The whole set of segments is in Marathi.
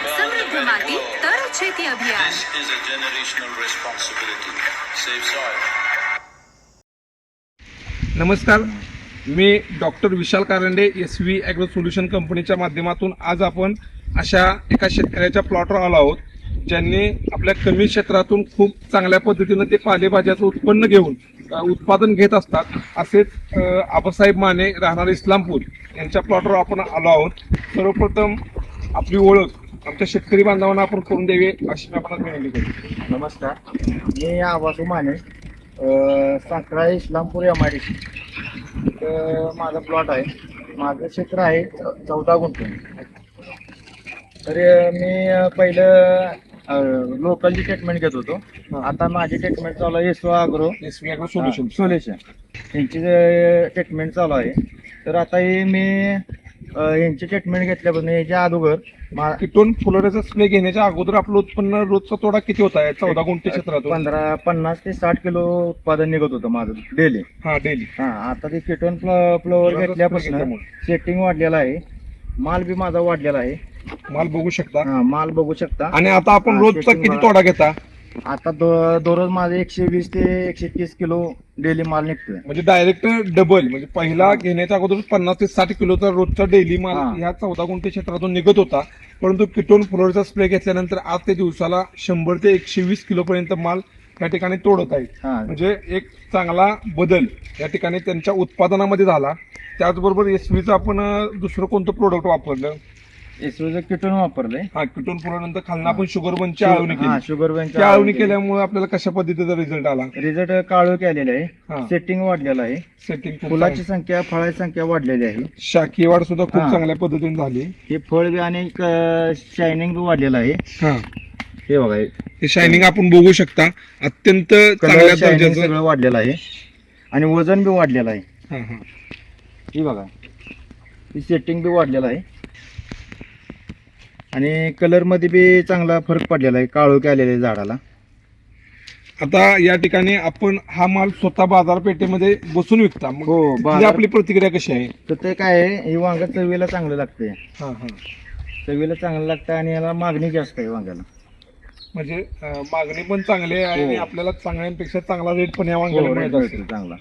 સમૃદ્ધ માટી તર છેતી અભિયાન This is a generational responsibility. Save soil. नमस्कार मी doctor Vishal Karande S V agro solution कंपनीच्या माध्यमातून आज आपण अशा एका शेतकऱ्याच्या प्लॉटवर आलो आहोत ज्यांनी आपल्या कमी क्षेत्रातून खूप चांगल्या पद्धतीनं ते पालेभाज्याचं उत्पन्न घेऊन अ, उत्पादन घेत असतात असेच अ, आबासाहेब माने राहणार इस्लामपूर यांच्या प्लॉटवर आपण आलो आहोत सर्वप्रथम आपली ओळख आमच्या शेतकरी बांधवांना आपण करून द्यावी अशी मी आपण विनंती करतो. नमस्कार. मी Avasu Mane Sakhara Islampur M I D माझा प्लॉट आहे. माझं क्षेत्र आहे चौदा गुंठे. तर मी पहिलं लोकलची ट्रीटमेंट घेत होतो. आता माझी ट्रीटमेंट चालू आहे S V agro solution solution यांची ट्रीटमेंट चालू आहे. तर आता हे मी अ, यांची ट्रीटमेंट घेतल्यापासून याच्या अगोदर मा- किटोन फुलोऱ्याचा स्प्रे घेण्याच्या अगोदर आपलं उत्पन्न रोजचा तोडा किती होता? आहे चौदा गुंठे क्षेत्रातून? पंधरा पन्नास ते साठ किलो उत्पादन निघत होतं माझं डेली हा डेली हा आता ते किटोन फ्लॉवर फ्लोअर घेतल्यापासून. सेटिंग वाढलेला आहे. माल बी माझा वाढलेला आहे. माल बघू शकता. हा माल बघू शकता. आणि आता आपण हा, रोजचा किती. तोडा घेता? आता दो- दररोज माझे एकशे वीस ते एकशे तीस किलो डेली माल निघतोय. म्हणजे डायरेक्ट डबल म्हणजे पहिला घेण्याच्या अगोदर पन्नास ते साठ किलोचा रोजचा डेली माल हा. ह्या चौदा गुंठे क्षेत्रातून निघत होता. परंतु किटोन फ्लोअरचा स्प्रे घेतल्यानंतर आज ते दिवसाला शंभर ते एकशे वीस किलो पर्यंत माल या ठिकाणी तोडत आहे. हा. म्हणजे एक चांगला बदल या ठिकाणी त्यांच्या उत्पादनामध्ये झाला. त्याचबरोबर एसवीचं आपण अं, दुसरं कोणतं प्रोडक्ट वापरलं? एसओचं किटोन वापरलंय. हा किटोन नंतर खालनं आपण शुगर बनची आळवणी हा केली शुगर त्या आळवणी केल्यामुळे आपल्याला कशा पद्धतीचा रिझल्ट आला? रिझल्ट काळू केलेला हा. आहे सेटिंग वाढलेलं आहे. सेटिंग फुलाची संख्या फळाची संख्या वाढलेली आहे. शाखीय वाढ सुद्धा खूप हा. चांगल्या पद्धतीने झाली. हे फळ बी आणि शायनिंग बी वाढलेलं आहे. हा. हे बघा हे हे शायनिंग आपण बघू शकता. अत्यंत चांगल्या कलर शायनिंग दर्जाचं. सगळं वाढलेलं आहे. आणि वजन बी वाढलेलं आहे. हा, हा. ही बघा. ही सेटिंग बी वाढलेलं आहे. आणि कलरमध्ये बी चांगला फरक पडलेला आहे काळोखी आलेले झाडाला. आता या ठिकाणी आपण हा माल स्वतः बाजारपेठेमध्ये बसून विकता. मग हो तिथली बाजार- आपली प्रतिक्रिया कशी आहे? तर ते काय आहे हे वांग चवीला चांगलं लागतंय हा हा. चवीला चांगलं लागतं आणि याला मागणी जास्त आहे वांग्याला. म्हणजे अं, मागणी पण चांगली आहे आणि हो. आपल्याला चांगल्यापेक्षा चांगला रेट पण या वांग्याला हो, मिळत रेट असेल. चांगला.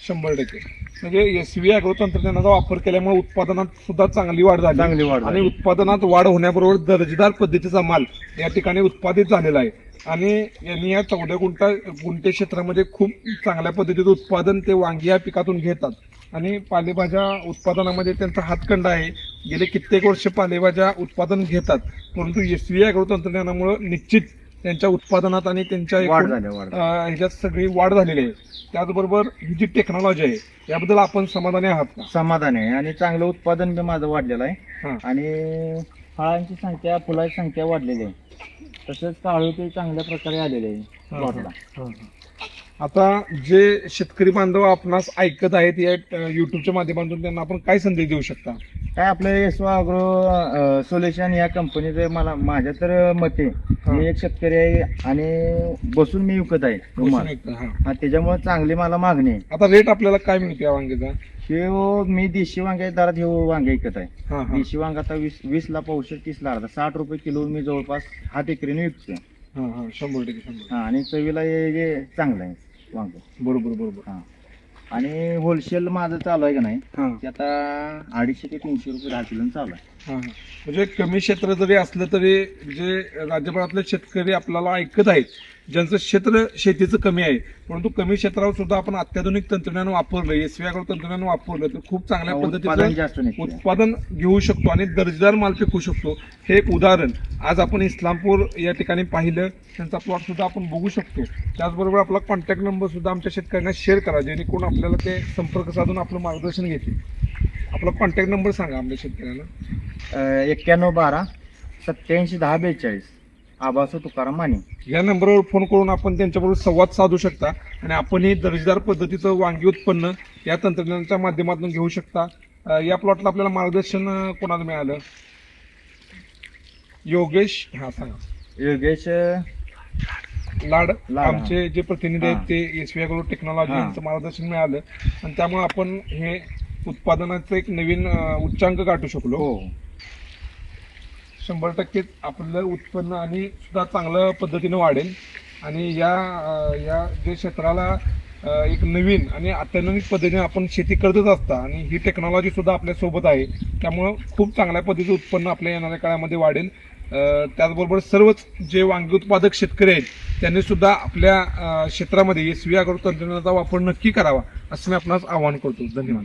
शंभर टक्के. म्हणजे एस व्ही अॅग्रो तंत्रज्ञानाचा वापर केल्यामुळे उत्पादनात सुद्धा चांगली वाढ झाली. चांगली वाढ आणि. उत्पादनात वाढ होण्याबरोबर दर्जेदार पद्धतीचा माल या ठिकाणी उत्पादित झालेला आहे. आणि यांनी या चौदा गुंठा गुंठे क्षेत्रामध्ये खूप चांगल्या पद्धतीचं उत्पादन ते वांगी या पिकातून घेतात. आणि पालेभाज्या उत्पादनामध्ये त्यांचा हातखंड आहे. गेले कित्येक वर्ष पालेभाज्या उत्पादन घेतात. परंतु एस व्ही अॅग्रो तंत्रज्ञानामुळे निश्चित त्यांच्या उत्पादनात आणि त्यांच्या वाढ एकूण, झाली वाढ अं, ह्याच्यात सगळी वाढ झालेली आहे. त्याचबरोबर ही जी टेक्नॉलॉजी आहे याबद्दल आपण समाधानी आहात का? समाधान आहे आणि चांगलं उत्पादन बी माझं वाढलेलं आहे. हा. आणि फळांची संख्या फुलाची संख्या वाढलेली आहे. तसंच काळोखी चांगल्या प्रकारे आलेले आहे. प्लॉटला आता जे शेतकरी बांधव आपणास ऐकत आहेत या युट्यूबच्या माध्यमातून त्यांना आपण काय संदेश देऊ शकता? काय आपलं अग्रो सोल्युशन या कंपनीचं मला माझ्या तर मते मी एक शेतकरी आहे आणि बसून मी विकत आहे. हा. त्याच्यामुळे चांगली मला मागणी आहे. आता रेट आपल्याला काय मिळते या वांग्याचा? हे हो, मी देशी वांग्या दरात हे वांगे विकत आहे. देशी वांगा आता वीस वीस ला पावशे तीस ला अर्धा. साठ रुपये किलो मी जवळपास हात एकरीने विकतोय. हा शंभर टक्के शंभर हा आणि चवीला हे चांगलं आहे. वांग. बरोबर बरोबर. हा. आणि होलसेल माझं चालू आहे का नाही हा. ते आता अडीचशे ते तीनशे रुपये दहा किलो चालू आहे. हा. म्हणजे कमी क्षेत्र जरी असलं तरी जे राज्यभरातले शेतकरी आपल्याला ऐकत आहेत. ज्यांचं क्षेत्र शेतीचं कमी आहे परंतु कमी क्षेत्रावर सुद्धा आपण अत्याधुनिक तंत्रज्ञान वापरलं एस व्ही तंत्रज्ञान वापरलं तर खूप चांगल्या पद्धतीचं उत्पादन घेऊ शकतो आणि दर्जेदार माल पिकू शकतो. हे एक उदाहरण. आज आपण इस्लामपूर या ठिकाणी पाहिलं त्यांचा प्लॉट सुद्धा आपण बघू शकतो. त्याचबरोबर आपला कॉन्टॅक्ट नंबर सुद्धा आमच्या शेतकऱ्यांना शेअर करा जेणेकरून आपल्याला ते संपर्क साधून आपलं मार्गदर्शन घेतील. आपला कॉन्टॅक्ट नंबर सांगा आपल्या शेतकऱ्यांना एक्क्याण्णव बारा सत्याऐंशी दहा बेचाळीस. आबासो तुकाराम माने या नंबरवर फोन करून आपण त्यांच्याबरोबर संवाद साधू शकता आणि आपणही दर्जेदार पद्धतीचं वांगी उत्पन्न या तंत्रज्ञानाच्या माध्यमातून घेऊ शकता. अं, या प्लॉटला आपल्याला मार्गदर्शन अं, कोणाला मिळालं? योगेश हा सांगा. योगेश लाड लाड, आमचे जे प्रतिनिधी आहेत हा. ते एस व्ही टेक्नॉलॉजी हा. यांचं मार्गदर्शन मिळालं. आणि त्यामुळे आपण हे उत्पादनाचं एक नवीन अं, उच्चांक गाठू शकलो. हो. शंभर टक्के आपलं उत्पन्न आणि सुद्धा चांगल्या पद्धतीने वाढेल. आणि या या जे क्षेत्राला एक नवीन आणि अत्याधुनिक पद्धतीने आपण शेती करतच असता आणि ही टेक्नॉलॉजी सुद्धा आपल्यासोबत आहे त्यामुळं खूप चांगल्या पद्धतीचं उत्पन्न आपल्या येणाऱ्या काळामध्ये वाढेल. त्याचबरोबर सर्वच जे वांगी उत्पादक शेतकरी आहेत त्यांनी सुद्धा आपल्या क्षेत्रामध्ये एस व्ही तंत्रज्ञानाचा वापर नक्की करावा असं मी आपणास आवाहन करतो. धन्यवाद.